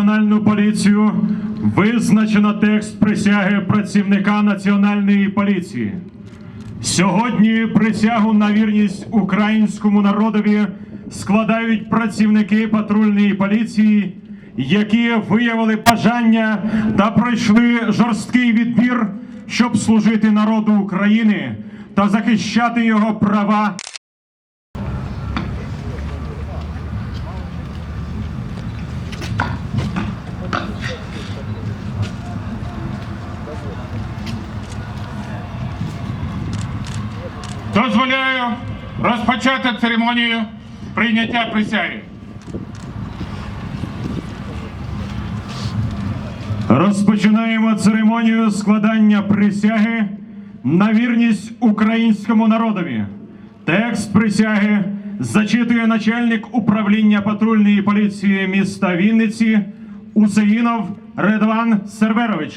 Національну поліцію визначено текст присяги працівника національної поліції. Сьогодні присягу на вірність українському народові складають працівники патрульної поліції, які виявили бажання та пройшли жорсткий відбір, щоб служити народу України та захищати його права. Дозволяю розпочати церемонію прийняття присяги. Розпочинаємо церемонію складання присяги на вірність українському народові. Текст присяги зачитує начальник управління патрульної поліції міста Вінниці Усеїнов Редван Серверович.